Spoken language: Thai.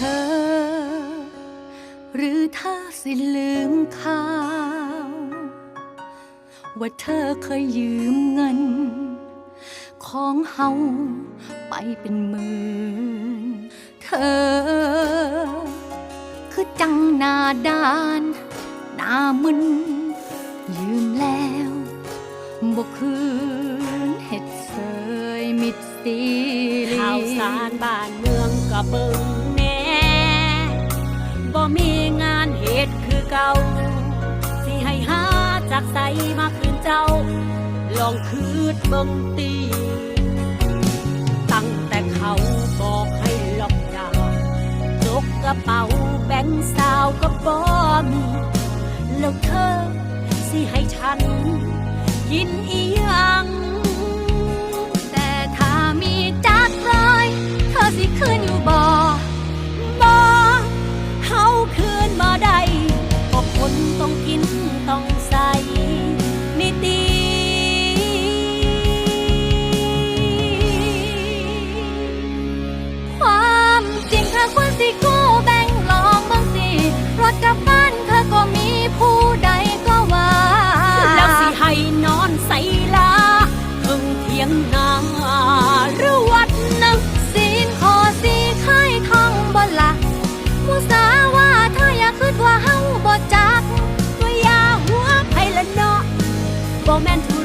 ธอ หรือถ้าสิลืมข่าว ว่าเธอเคยยืมเงิน ของเฮาไปเป็นหมื่น เธอ คือจังหน้าดานหน้ามึน ยืมแล้วบอกคืนเห็ดเสยมิดสีลี ข่าวสารบ้านเมืองกระเบิง บ่มีงานเหตุคือเก่า สิให้หาจากใสมาคืนเจ้า ลองคืดเบิ่งตี ตั้งแต่เขาบอกให้ล็อกดาวน์จกกระเป๋าแบงค์สาวก็บ่มี แล้วเธอสิให้ฉัน กินอีหยัง ความจริงหากว่าสิกู moment